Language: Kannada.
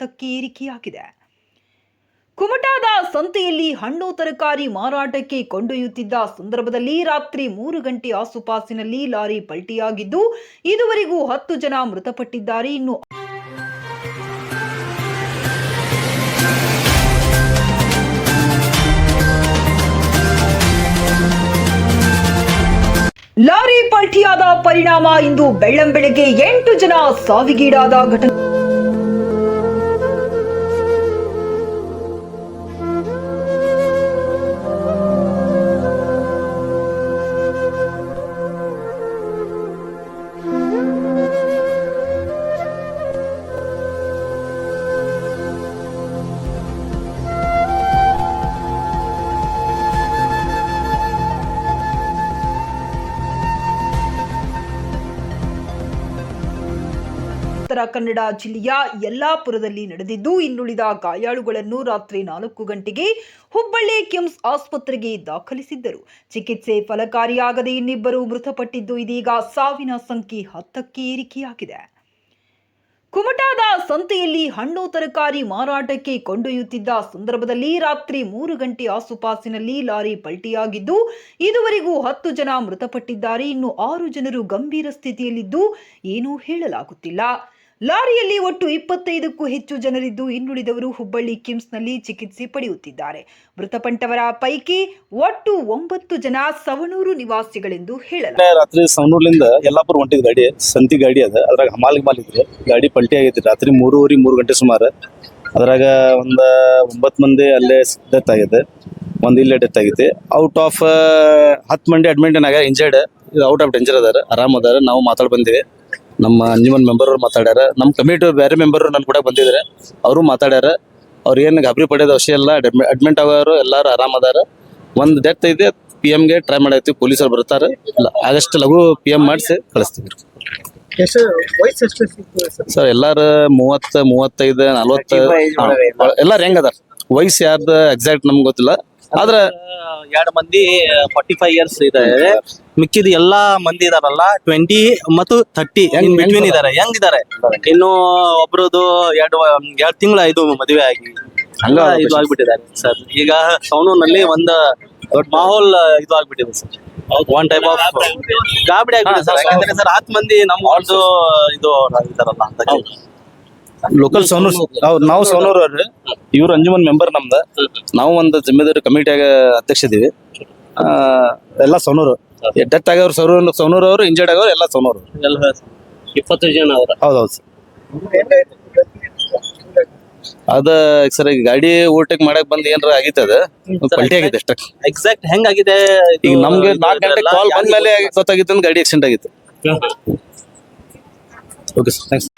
ಏರಿಕೆಯಾಗಿದೆ ಕುಮಟಾದ ಸಂತೆಯಲ್ಲಿ ಹಣ್ಣು ತರಕಾರಿ ಮಾರಾಟಕ್ಕೆ ಕೊಂಡೊಯ್ಯುತ್ತಿದ್ದ ಸಂದರ್ಭದಲ್ಲಿ ರಾತ್ರಿ ಮೂರು ಗಂಟೆ ಆಸುಪಾಸಿನಲ್ಲಿ ಲಾರಿ ಪಲ್ಟಿಯಾಗಿದ್ದು, ಇದುವರೆಗೂ ಹತ್ತು ಜನ ಮೃತಪಟ್ಟಿದ್ದಾರೆ. ಇನ್ನು ಲಾರಿ ಪಲ್ಟಿಯಾದ ಪರಿಣಾಮ ಇಂದು ಬೆಳ್ಳಂಬೆಳಗ್ಗೆ ಎಂಟು ಜನ ಸಾವಿಗೀಡಾದ ಘಟನೆ. ಉತ್ತರ ಕನ್ನಡ ಜಿಲ್ಲೆಯ ಯಲ್ಲಾಪುರದಲ್ಲಿ ನಡೆದಿದ್ದು, ಇನ್ನುಳಿದ ಗಾಯಾಳುಗಳನ್ನು ರಾತ್ರಿ ನಾಲ್ಕು ಗಂಟೆಗೆ ಹುಬ್ಬಳ್ಳಿ ಕಿಮ್ಸ್ ಆಸ್ಪತ್ರೆಗೆ ದಾಖಲಿಸಿದ್ದರು. ಚಿಕಿತ್ಸೆ ಫಲಕಾರಿಯಾಗದೆ ಇನ್ನಿಬ್ಬರು ಮೃತಪಟ್ಟಿದ್ದು, ಇದೀಗ ಸಾವಿನ ಸಂಖ್ಯೆ ಹತ್ತಕ್ಕೆ ಏರಿಕೆಯಾಗಿದೆ. ಕುಮಟಾದ ಸಂತೆಯಲ್ಲಿ ಹಣ್ಣು ತರಕಾರಿ ಮಾರಾಟಕ್ಕೆ ಕೊಂಡೊಯ್ಯುತ್ತಿದ್ದ ಸಂದರ್ಭದಲ್ಲಿ ರಾತ್ರಿ ಮೂರು ಗಂಟೆ ಆಸುಪಾಸಿನಲ್ಲಿ ಲಾರಿ ಪಲ್ಟಿಯಾಗಿದ್ದು, ಇದುವರೆಗೂ ಹತ್ತು ಜನ ಮೃತಪಟ್ಟಿದ್ದಾರೆ. ಇನ್ನು ಆರು ಜನರು ಗಂಭೀರ ಸ್ಥಿತಿಯಲ್ಲಿದ್ದು, ಏನೂ ಹೇಳಲಾಗುತ್ತಿಲ್ಲ. ಲಾರಿಯಲ್ಲಿ ಒಟ್ಟು ಇಪ್ಪತ್ತೈದಕ್ಕೂ ಹೆಚ್ಚು ಜನರಿದ್ದು ಇನ್ನುಳಿದವರು ಹುಬ್ಬಳ್ಳಿ ಕಿಮ್ಸ್ನಲ್ಲಿ ಚಿಕಿತ್ಸೆ ಪಡೆಯುತ್ತಿದ್ದಾರೆ. ಮೃತಪಟ್ಟವರ ಪೈಕಿ ಒಟ್ಟು ಒಂಬತ್ತು ಜನ ಸವಣೂರು ನಿವಾಸಿಗಳೆಂದು ಹೇಳಲಾಗಿದೆ. ರಾತ್ರಿ ಸವಣೂರ್ಲಿಂದ ಯಲ್ಲಾಪುರ ಹೊಂಟಿದ್ ಗಾಡಿ, ಸಂತಿ ಗಾಡಿ ಅದ. ಅದ್ರಾಗ ಹಮಾಲ್ ಮಾಲ್ ಇದ್ರೆ. ಗಾಡಿ ಪಲ್ಟಿ ಆಗೈತಿ. ರಾತ್ರಿ ಮೂರುವರೆ, ಮೂರು ಗಂಟೆ ಸುಮಾರು. ಅದ್ರಾಗ ಒಂದ ಒಂಬತ್ತು ಮಂದಿ ಅಲ್ಲೇ ಡೆತ್ ಆಗೈತೆ ಒಂದ್ ಇಲ್ಲೇ ಡೆತ್ ಆಗೈತಿ. ಔಟ್ ಆಫ್ ಹತ್ತು ಮಂದಿ ಅಡ್ಮಿಂಟನ್ ಆಗ ಇಂಜರ್ಡ್ ಔಟ್ ಆಫ್ ಡೇಂಜರ್ ಅದಾರ. ಆರಾಮ್ ಅದಾರ. ನಾವು ಮಾತಾಡ್ ಬಂದಿವಿ. ನಮ್ಮ ಅಂಜುಮನ್ ಮೆಂಬರ್ ಅವ್ರು ಮಾತಾಡ್ಯಾರ. ನಮ್ಮ ಕಮಿಟಿ ಬೇರೆ ಮೆಂಬರ್ ನನ್ನ ಕೂಡ ಬಂದಿದ್ದಾರೆ ಅವರು ಮಾತಾಡ್ಯಾರ. ಅವ್ರು ಏನು ಗಾಬರಿ ಪಡೆಯೋದು ಅವಶ್ಯ ಇಲ್ಲ. ಅಡ್ಮಿಟ್ ಆಗೋರು ಎಲ್ಲರೂ ಆರಾಮ್ ಅದಾರ. ಒಂದ್ ಡೆತ್ ಇದೆ ಪಿ ಗೆ ಟ್ರೈ ಮಾಡೈತಿ ಪೊಲೀಸರು ಬರ್ತಾರೆ. ಆಗಸ್ಟ್ ಲಘು ಪಿ ಎಂ ಮಾಡಿಸಿ ಕಳಿಸ್ತೀವಿ. ಸರ್? ಎಲ್ಲಾರು ಎಲ್ಲಾರ ಮೂವತ್ತ ಮೂವತ್ತೈದು ನಲ್ವತ್ತ ಎಲ್ಲಾರು ಹೆಂಗ್ ಅದಾರ? ವಯಸ್ಸು ಯಾರ್ದು ಎಕ್ಸಾಕ್ಟ್ ನಮ್ಗೆ ಗೊತ್ತಿಲ್ಲ. ಆದ್ರೆ ಎರಡು ಮಂದಿ ಫಾರ್ಟಿ ಫೈವ್ ಇಯರ್ಸ್ ಇದಾರೆ. ಮಿಕ್ಕಿದ ಎಲ್ಲಾ ಮಂದಿ ಇದಾರಲ್ಲ ಟ್ವೆಂಟಿ ಮತ್ತು ಥರ್ಟಿ ಬಿಟ್ವೀನ್ ಇದಾರೆ ಹೆಂಗ್ ಇದಾರೆ? ಇನ್ನು ಒಬ್ರದ್ದು ಎರಡು ಎರಡು ತಿಂಗಳ ಇದು ಮದುವೆ ಆಗಿ ಹಂಗ ಇದು ಆಗ್ಬಿಟ್ಟಿದ್ದಾರೆ ಸರ್. ಈಗ ಸೌಣೂರ್ನಲ್ಲಿ ಒಂದ್ ಮಾಹೋಲ್ ಇದು ಆಗ್ಬಿಟ್ಟಿದೆ ಸರ್ ಒನ್ ಟೈಪ್ ಆಫ್ ಗಾಬಡಿ ಆಗ್ಬಿಟ್ಟಿದೆ ಸರ್. ಯಾಕಂದ್ರೆ ಸರ್ ಹತ್ತು ಮಂದಿ ನಮ್ಮ ಒಂದು ಇದು ಇದಾರಲ್ಲ ಅಂತ ಲೋಕಲ್ ಸೌನೂರ್ ನಾವು ನಾವು ಸೌನೂರ್ ಅವ್ರಿ. ಇವ್ರು ಅಂಜುಮನ್ ಮೆಂಬರ್ ನಮ್ದ. ನಾವು ಒಂದು ಜಿಮ್ಮೆದಾರಿ ಕಮಿಟಿಯಾಗ ಅಧ್ಯಕ್ಷ ಇದೀವಿ. ಎಲ್ಲ ಸೋನೂರು. ಡೆತ್ ಆಗೋರು ಸೌನೂರ್ ಸೌನೂರ್ ಅವರು ಇಂಜರ್ಡ್ ಆಗೋರು ಎಲ್ಲ ಸೋನೂರು. ಎಲ್ಲ ಇಪ್ಪತ್ತು ಜನ ಅವ್ರ. ಹೌದೌದು ಸರ್. ಅದ ಸರ್ ಈಗ ಗಾಡಿ ಓವರ್ಟೇಕ್ ಮಾಡಕ್ ಬಂದ್ ಏನಾರ ಆಗಿತ್ತು ಅದ? ಪಲ್ಟಿ ಆಗಿದೆ ಅಷ್ಟ. ಎಕ್ಸಾಕ್ಟ್ ಹೆಂಗಾಗಿದೆ ಈಗ ನಮ್ಗೆ ನಾಲ್ಕು ಗಂಟೆ ಕಾಲ್ ಬಂದ್ಮೇಲೆ ಗೊತ್ತಾಗಿತ್ತು ಗಾಡಿ ಆಕ್ಸಿಡೆಂಟ್ ಆಗಿತ್ತು. Okay sir thanks